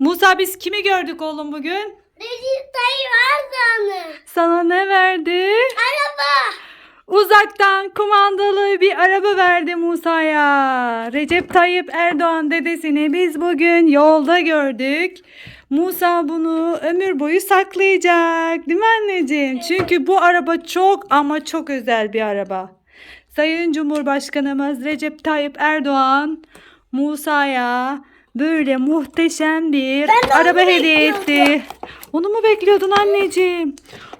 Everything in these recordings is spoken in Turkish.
Musa biz kimi gördük oğlum bugün? Recep Tayyip Erdoğan'ı. Sana ne verdi? Araba. Uzaktan kumandalı bir araba verdi Musa'ya. Recep Tayyip Erdoğan dedesini biz bugün yolda gördük. Musa bunu ömür boyu saklayacak. Değil mi anneciğim? Çünkü bu araba çok ama çok özel bir araba. Sayın Cumhurbaşkanımız Recep Tayyip Erdoğan Musa'ya böyle muhteşem bir Ben araba hediye etti. Onu mu bekliyordun anneciğim?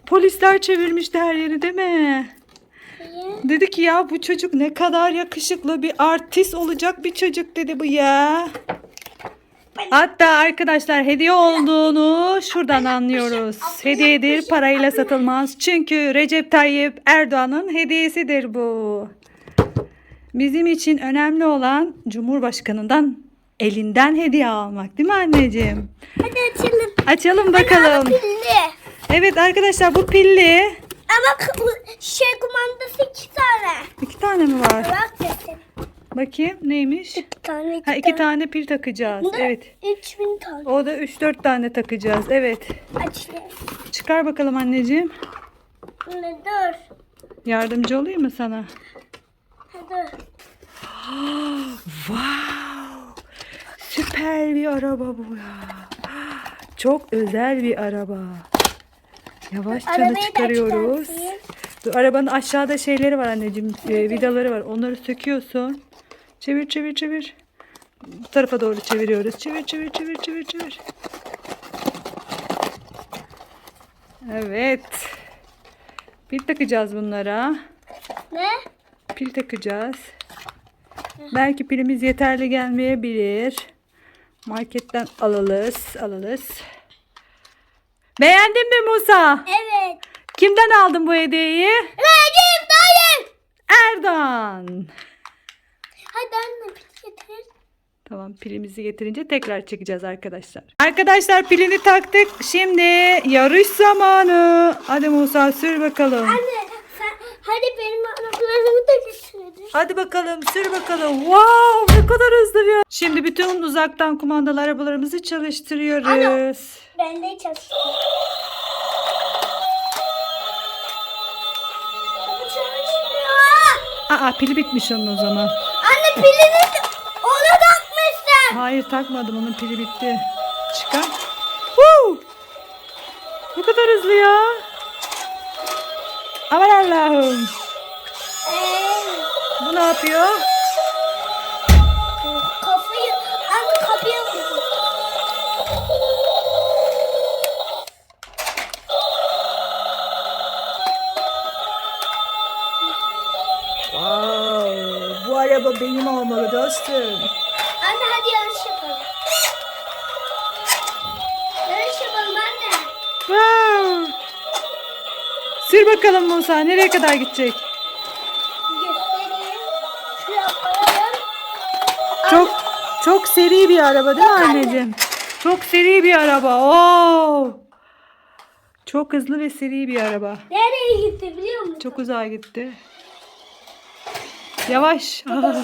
Polisler çevirmişti her yeri değil mi? Dedi ki ya bu çocuk ne kadar yakışıklı bir artist olacak bir çocuk dedi bu ya. Hatta arkadaşlar hediye olduğunu şuradan anlıyoruz. Hediyedir parayla satılmaz. Çünkü Recep Tayyip Erdoğan'ın hediyesidir bu. Bizim için önemli olan Cumhurbaşkanından elinden hediye almak değil mi anneciğim? Hadi açalım. Açalım bakalım. Pilli. Evet arkadaşlar bu pilli. Ama şey kumandası iki tane. İki tane mi var? Bak desin. Bakayım neymiş? İki tane iki, Ha iki tane pil takacağız. Bunda Evet. Üç bin tane. O da 3-4 tane takacağız. Evet. Açayım. Çıkar bakalım anneciğim. Ne dur. Yardımcı olayım mı sana? Hadi. Wow! Süper bir araba bu ya. Çok özel bir araba. Da da çıkarıyoruz. Dur, arabanın aşağıda şeyleri var anneciğim. e, vidaları var. Onları söküyorsun. Çevir çevir çevir. Bu tarafa doğru çeviriyoruz. Çevir çevir çevir çevir çevir. Evet. Pil takacağız bunlara. Ne? Pil takacağız. Belki pilimiz yeterli gelmeyebilir. Marketten alalız, alalız. Beğendin mi Musa? Evet. Kimden aldın bu hediyeyi? Recep Tayyip. Erdoğan. Hadi anne pil getir. Tamam pilimizi getirince tekrar çekeceğiz arkadaşlar. Arkadaşlar pilini taktık. Şimdi yarış zamanı. Hadi Musa sür bakalım. Anne sen hadi benim da getirdin. Hadi bakalım sür bakalım. Wow ne kadar hızlı bir. Şimdi bütün uzaktan kumandalı arabalarımızı çalıştırıyoruz. Ben de çalışmıyor. Aa pili bitmiş onun o zaman. Anne pilini ona takmışsın. Hayır takmadım onun pili bitti. Çıkar. Woo! Ne kadar hızlı ya. Aman Allah'ım. Bu ne yapıyor? kafayı anne kapıya vurdu. Wow, bu araba benim olmalı dostum. Anne hadi yarış yapalım. Yarış yapalım anne. Wow. Sür bakalım Musa nereye kadar gidecek? Çok çok seri bir araba değil mi anneciğim? Çok seri bir araba. Oo. Çok hızlı ve seri bir araba. Nereye gitti biliyor musun? Çok uzağa gitti. Yavaş. Aa.